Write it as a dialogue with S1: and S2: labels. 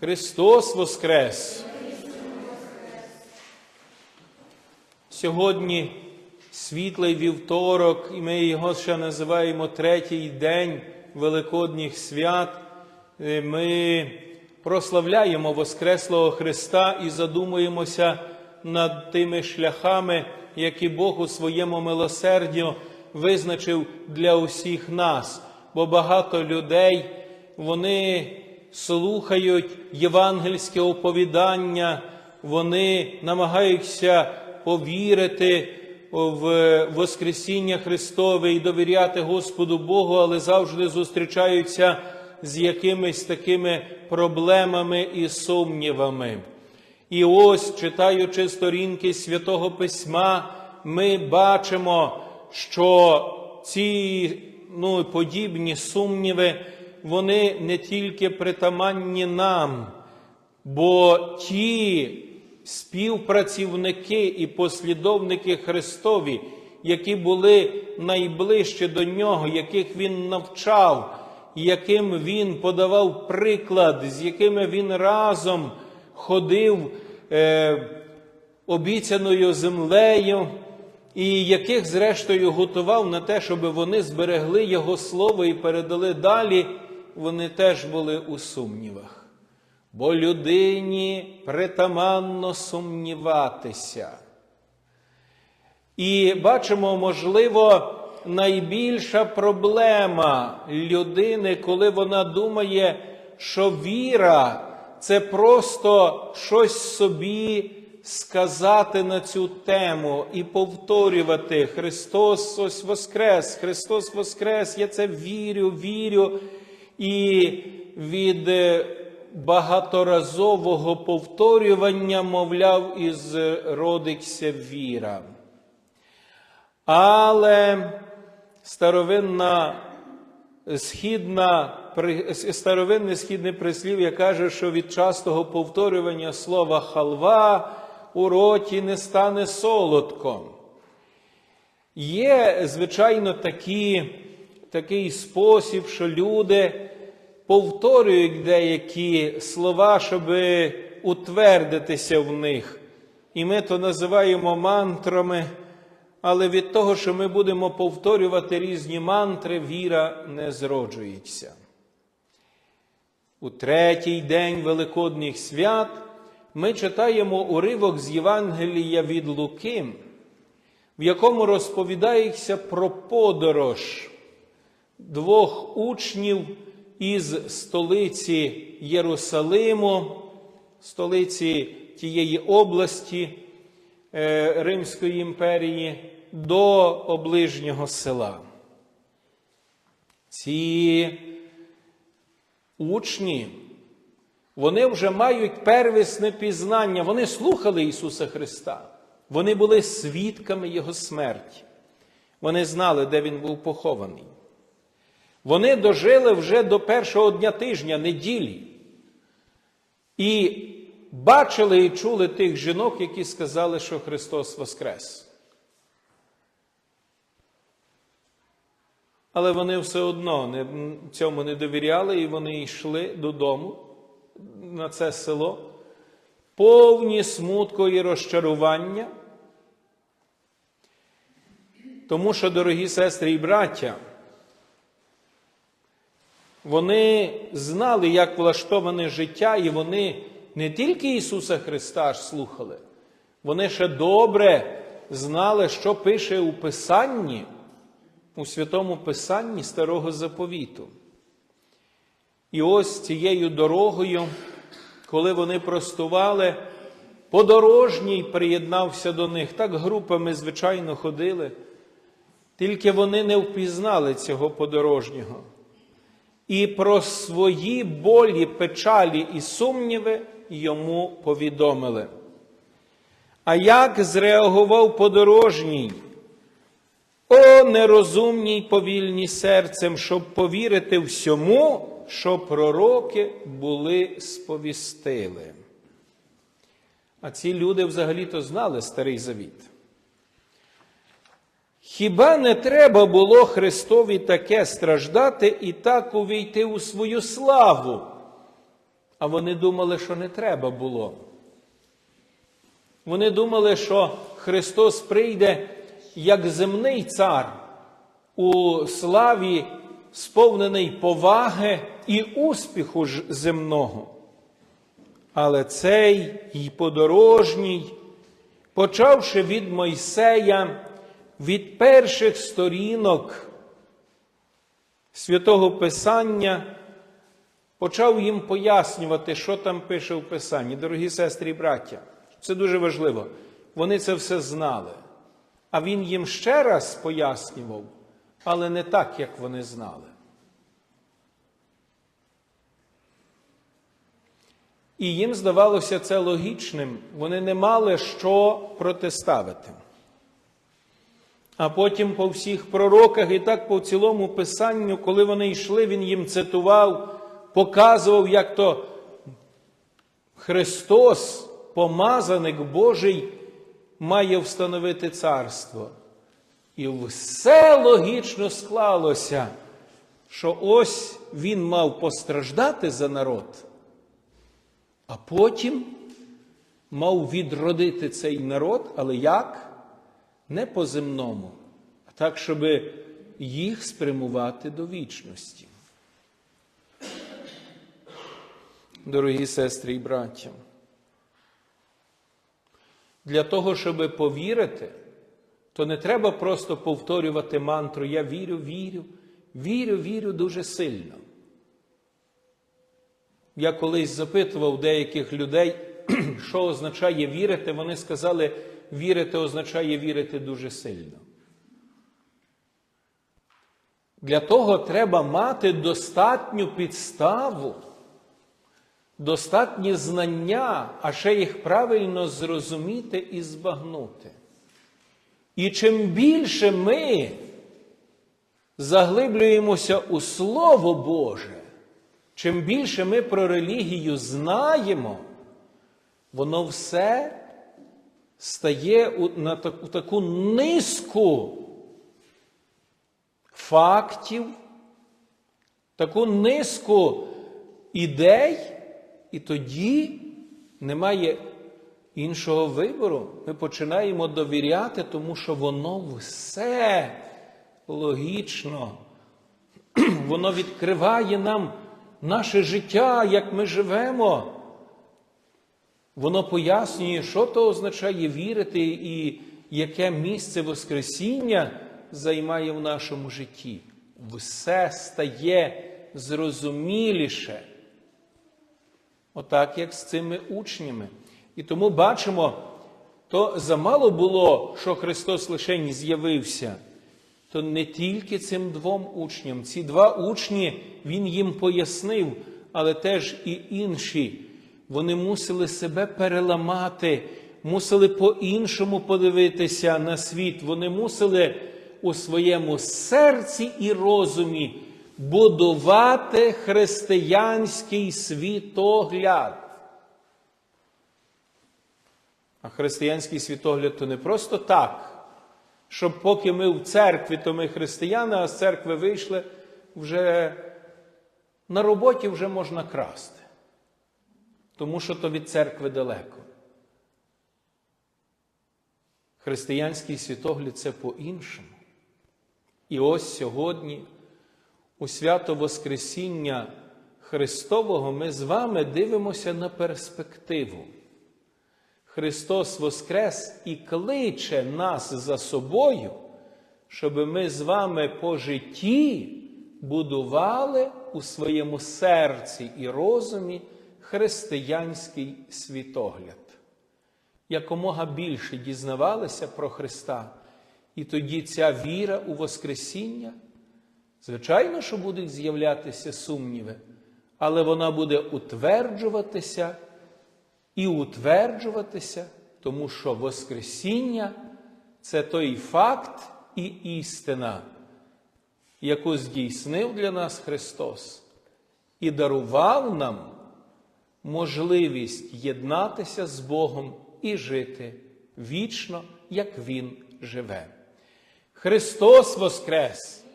S1: Христос Воскрес! Сьогодні світлий вівторок, і ми його ще називаємо третій день Великодніх свят. Е, Ми прославляємо Воскреслого Христа і задумуємося над тими шляхами, які Бог у своєму милосердю визначив для усіх нас. Бо багато людей вони слухають євангельське оповідання, вони намагаються повірити в Воскресіння Христове і довіряти Господу Богу, але завжди зустрічаються з якимись такими проблемами і сумнівами. І ось, читаючи сторінки Святого Письма, ми бачимо, що ці ну, подібні сумніви, вони не тільки притаманні нам, бо ті співпрацівники і послідовники Христові, які були найближче до нього, яких він навчав, яким він подавав приклад, з якими він разом ходив е, обіцяною землею, і яких, зрештою, готував на те, щоб вони зберегли Його слово і передали далі, вони теж були у сумнівах. Бо людині притаманно сумніватися. І бачимо, можливо, найбільша проблема людини, коли вона думає, що віра це просто щось собі сказати на цю тему і повторювати Христос ось Воскрес, Христос Воскрес, я це вірю, вірю. І від е, багаторазового повторювання, мовляв, із родиться віра. Але старовинна східна, старовинне східне прислів'я каже, що від частого повторювання слова халва у роті не стане солодко. Є, звичайно, такі, такий спосіб, що люди повторюють деякі слова, щоб утвердитися в них. І ми то називаємо мантрами, але від того, що ми будемо повторювати різні мантри, віра не зроджується. У третій день Великодніх свят ми читаємо уривок з Євангелія від Луки, в якому розповідається про подорож двох учнів із столиці Єрусалиму, столиці тієї області е, Римської імперії, до оближнього села. Ці учні, вони вже мають первісне пізнання, вони слухали Ісуса Христа, вони були свідками Його смерті. Вони знали, де Він був похований. Вони дожили вже до першого дня тижня, неділі. І бачили і чули тих жінок, які сказали, що Христос Воскрес. Але вони все одно не, цьому не довіряли, і вони йшли додому на це село, повні смутку і розчарування. Тому що, дорогі сестри і браття, вони знали, як влаштоване життя, і вони не тільки Ісуса Христа ж слухали, вони ще добре знали, що пише у Писанні, у святому Писанні Старого Заповіту. І ось цією дорогою, коли вони простували, подорожній приєднався до них. Так групами, звичайно, ходили, тільки вони не впізнали цього подорожнього і про свої болі, печалі і сумніви йому повідомили. А як зреагував подорожній? О, нерозумній повільні серцем, щоб повірити всьому, що пророки були сповістили. А ці люди взагалі-то знали Старий Завіт. Хіба не треба було Христові таке страждати і так увійти у свою славу? А вони думали, що не треба було. Вони думали, що Христос прийде як земний цар у славі, сповнений поваги і успіху земного. Але цей і подорожній, почавши від Мойсея, від перших сторінок святого Писання, почав їм пояснювати, що там пише в Писанні. Дорогі сестри і браття, це дуже важливо. Вони це все знали. А він їм ще раз пояснював, але не так, як вони знали. І їм здавалося це логічним, вони не мали що протиставити. А потім по всіх пророках і так по цілому писанню, коли вони йшли, він їм цитував, показував, як то Христос, помазаник Божий, має встановити царство. І все логічно склалося, що ось він мав постраждати за народ, а потім мав відродити цей народ, але як? Не по земному, а так, щоб їх спрямувати до вічності. Дорогі сестри і браття, для того, щоб повірити, то не треба просто повторювати мантру Я вірю, вірю, вірю, вірю дуже сильно. Я колись запитував деяких людей, що означає вірити, вони сказали, вірити означає вірити дуже сильно. Для того треба мати достатню підставу, достатні знання, а ще їх правильно зрозуміти і збагнути. І чим більше ми заглиблюємося у Слово Боже, чим більше ми про релігію знаємо, воно все стає у, на так, у таку низку фактів, таку низку ідей, і тоді немає іншого вибору. Ми починаємо довіряти, тому що воно все логічно, воно відкриває нам наше життя, як ми живемо. Воно пояснює, що то означає вірити і яке місце Воскресіння займає в нашому житті. Все стає зрозуміліше. Отак, як з цими учнями. І тому бачимо, то замало було, що Христос лише з'явився, то не тільки цим двом учням. Ці два учні Він їм пояснив, але теж і інші. Вони мусили себе переламати, мусили по-іншому подивитися на світ. Вони мусили у своєму серці і розумі будувати християнський світогляд. А християнський світогляд то не просто так, щоб поки ми в церкві, то ми християни, а з церкви вийшли, вже на роботі вже можна красти. Тому що то від церкви далеко. Християнський світогляд це по-іншому. І ось сьогодні, у свято Воскресіння Христового, ми з вами дивимося на перспективу. Христос Воскрес і кличе нас за собою, щоб ми з вами по житті будували у своєму серці і розумі християнський світогляд. Якомога більше дізнавалися про Христа, і тоді ця віра у Воскресіння, звичайно, що будуть з'являтися сумніви, але вона буде утверджуватися і утверджуватися, тому що Воскресіння це той факт і істина, яку здійснив для нас Христос і дарував нам можливість єднатися з Богом і жити вічно, як Він живе. Христос Воскрес!